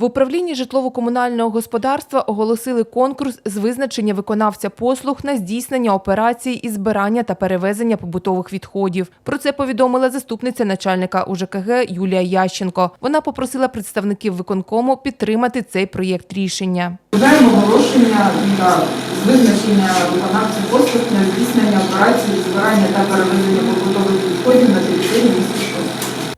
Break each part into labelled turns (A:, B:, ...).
A: В управлінні житлово-комунального господарства оголосили конкурс з визначення виконавця послуг на здійснення операцій із збирання та перевезення побутових відходів. Про це повідомила заступниця начальника УЖКГ Юлія Ященко. Вона попросила представників виконкому підтримати цей проєкт рішення.
B: Вважаємо оголошення для визначення виконавців послуг на здійснення операції збирання та перевезення побутових відходів на території міста.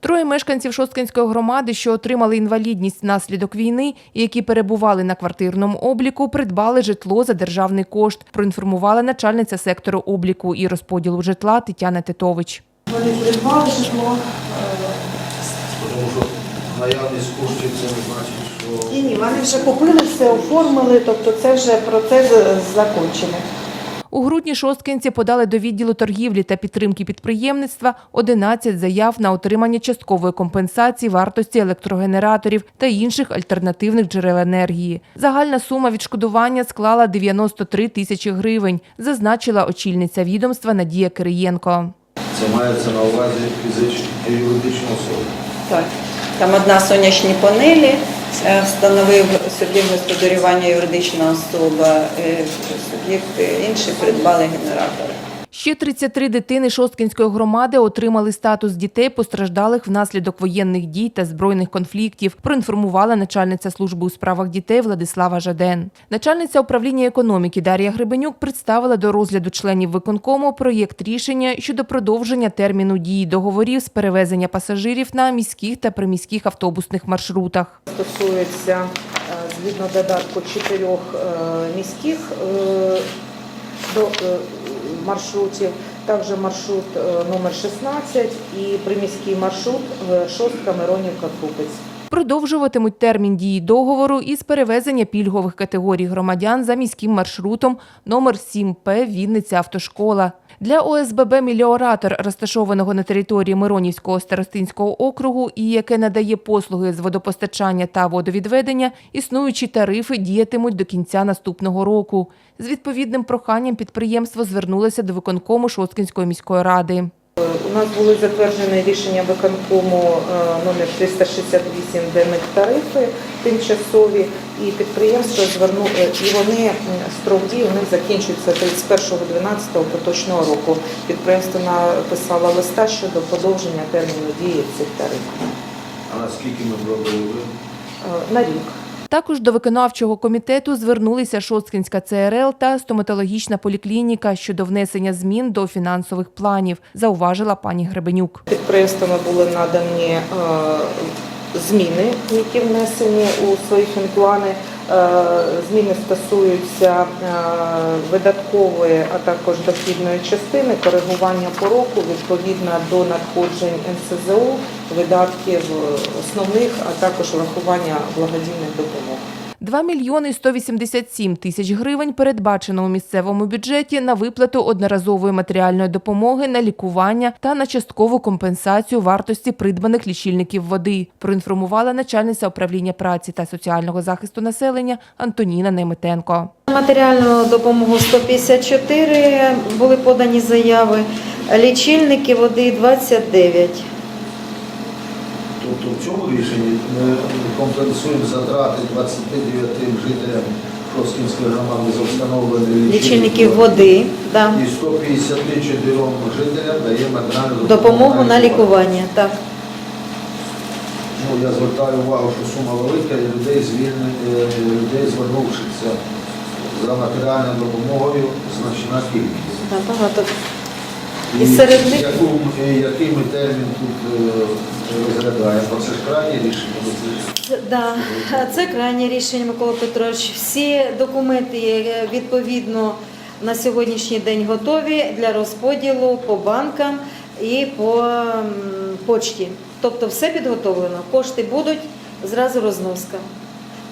A: Троє мешканців Шосткинської громади, що отримали інвалідність внаслідок війни і які перебували на квартирному обліку, придбали житло за державний кошт. Проінформувала начальниця сектору обліку і розподілу житла Тетяна Титович.
B: Вони придбали житло.
C: Тому що наявність коштів це не значить, що
D: Ні, ні, вони вже купили все, оформили, тобто це вже процес закінчений.
A: У грудні шосткинці подали до відділу торгівлі та підтримки підприємництва 11 заяв на отримання часткової компенсації вартості електрогенераторів та інших альтернативних джерел енергії. Загальна сума відшкодування склала 93 тисячі гривень, зазначила очільниця відомства Надія Кириєнко.
C: це мається на увазі фізичні і юридичні особи.
D: Так. Там одна сонячні панелі, е, встановив суб'єкт господарювання юридична особа, е, суб'єкт інший придбали генератори.
A: Ще 33 дитини Шосткинської громади отримали статус дітей, постраждалих внаслідок воєнних дій та збройних конфліктів, проінформувала начальниця служби у справах дітей Владислава Жаден. Начальниця управління економіки Дар'я Гребенюк представила до розгляду членів виконкому проєкт рішення щодо продовження терміну дії договорів з перевезення пасажирів на міських та приміських автобусних маршрутах.
D: Стосується е, згідно додатку чотирьох е, міських е, до, е, маршрутів, також маршрут номер 16 і приміський маршрут Шостка, Миронівка, Крупець.
A: Продовжуватимуть термін дії договору із перевезення пільгових категорій громадян за міським маршрутом номер 7П Вінниця Автошкола. Для ОСББ «Міліоратор», розташованого на території Миронівського старостинського округу і яке надає послуги з водопостачання та водовідведення, існуючі тарифи діятимуть до кінця наступного року. З відповідним проханням підприємство звернулося до виконкому Шосткинської міської ради.
D: У нас були затверджені рішення виконкому е, номер 368, де них тарифи тимчасові, і підприємство звернуло, і вони строк дії у них закінчується 31.12 поточного року. Підприємство написало листа щодо подовження терміну дії цих тарифів
C: А наскільки ми зробили?
D: Е, на рік.
A: Також до виконавчого комітету звернулися Шоцкінська ЦРЛ та стоматологічна поліклініка щодо внесення змін до фінансових планів, зауважила пані Гребенюк.
D: Підприємствами були надані е, зміни, які внесені у свої фінплани. Е, Зміни стосуються е, видаткової, а також дохідної частини, коригування по року відповідно до надходжень НСЗУ, видатків основних, а також врахування благодійних допомог.
A: 2 мільйони 187 тисяч гривень передбачено у місцевому бюджеті на виплату одноразової матеріальної допомоги на лікування та на часткову компенсацію вартості придбаних лічильників води, проінформувала начальниця управління праці та соціального захисту населення Антоніна Неметенко.
E: Матеріальну допомогу 154 були подані заяви, лічильники води 29.
C: Тобто в цьому рішенні ми компенсуємо затрати 29 жителям Шосткінської громади за встановлені
E: Лічильників води, да.
C: І 154 жителям даємо матеріальну
E: допомогу на лікування. Так.
C: Ну, я звертаю увагу, що сума велика, і людей звільнені, людей звернувшися за матеріальною допомогою значна кількість.
E: Да, багато. І серед них-
C: яку, який ми термін тут е, розглядаємо? Це ж рішення.
E: Да. Це крайнє рішення, Микола Петрович. Всі документи е, відповідно на сьогоднішній день готові для розподілу по банкам і по почті. Тобто все підготовлено. Кошти будуть, зразу розноска.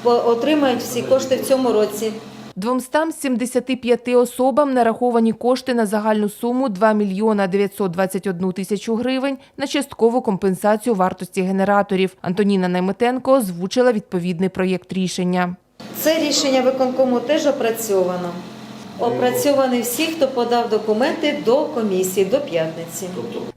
E: Отримають всі кошти в цьому році.
A: 275 особам нараховані кошти на загальну суму 2 мільйона 921 тисячу гривень на часткову компенсацію вартості генераторів. Антоніна Найметенко озвучила відповідний проєкт рішення.
E: Це рішення виконкому теж опрацьовано. опрацьовані всі, хто подав документи до комісії до п'ятниці.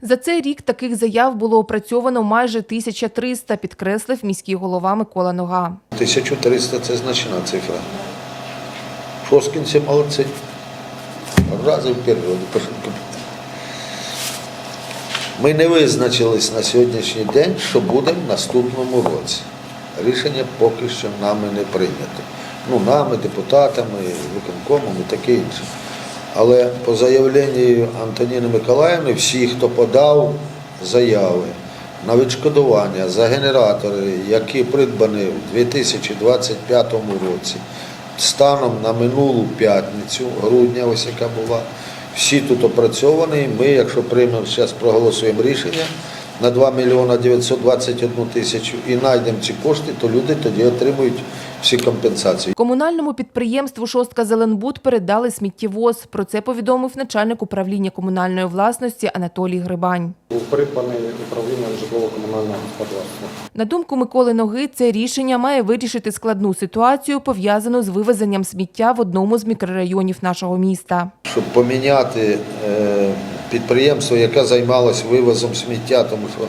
A: За цей рік таких заяв було опрацьовано майже 1300, підкреслив міський голова Микола Нога.
C: 1300 це значна цифра. Шосткінці молодці. Рази вперед. Ми не визначились на сьогоднішній день, що буде в наступному році. Рішення поки що нами не прийнято. Ну, нами, депутатами, виконкомом і таке інше. Але по заявленню Антоніни Миколаївни, всі, хто подав заяви на відшкодування за генератори, які придбані в 2025 році, станом на минулу п'ятницю, грудня, ось яка була, всі тут опрацьовані. Ми, якщо приймемо зараз проголосуємо рішення на 2 мільйона 921 тисячу і знайдемо ці кошти, то люди тоді отримують всі компенсації.
A: Комунальному підприємству «Шостка Зеленбуд» передали сміттєвоз. Про це повідомив начальник управління комунальної власності Анатолій Грибань.
F: був придбаний управлінням житлово-комунального господарства.
A: На думку Миколи Ноги, це рішення має вирішити складну ситуацію, пов'язану з вивезенням сміття в одному з мікрорайонів нашого міста.
C: щоб поміняти е, підприємство, яке займалось вивозом сміття, тому що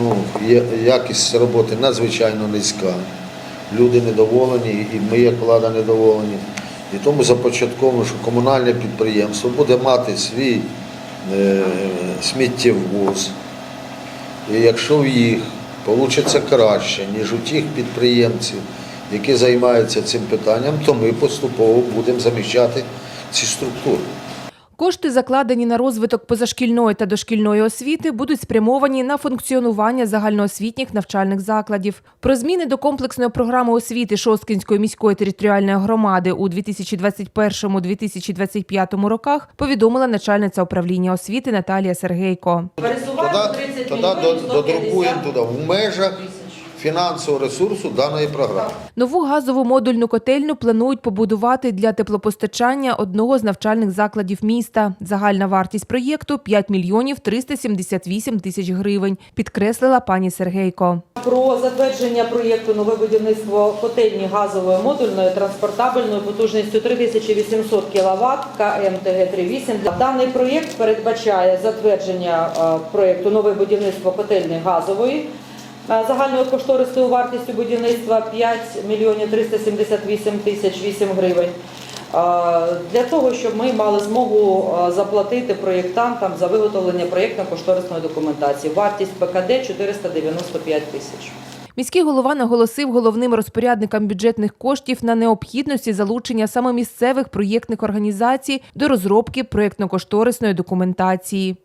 C: ну, якість роботи надзвичайно низька. Люди недоволені, і ми, як влада, недоволені. І тому започатковано, що комунальне підприємство буде мати свій е, сміттєвоз. І якщо в їх вийде краще, ніж у тих підприємців, які займаються цим питанням, то ми поступово будемо заміщати ці структури.
A: Кошти, закладені на розвиток позашкільної та дошкільної освіти, будуть спрямовані на функціонування загальноосвітніх навчальних закладів. Про зміни до комплексної програми освіти Шосткинської міської територіальної громади у 2021-2025 роках повідомила начальниця управління освіти Наталія Сергейко.
C: Тоді, тоді до- додрукуємо туди в межах фінансового ресурсу даної програми.
A: Нову газову модульну котельню планують побудувати для теплопостачання одного з навчальних закладів міста. Загальна вартість проєкту 5 мільйонів 378 тисяч гривень, підкреслила пані Сергейко.
G: Про затвердження проєкту нове будівництво котельні газової модульної транспортабельною потужністю 3800 кВт КМТГ-38. Даний проєкт передбачає затвердження е, проєкту нове будівництво котельні газової загальною кошторисною вартістю будівництва 5 мільйонів 378 тисяч 8 гривень. Для того, щоб ми мали змогу заплатити проєктантам за виготовлення проєктно-кошторисної документації. Вартість ПКД 495 тисяч.
A: Міський голова наголосив головним розпорядникам бюджетних коштів на необхідності залучення саме місцевих проєктних організацій до розробки проєктно-кошторисної документації.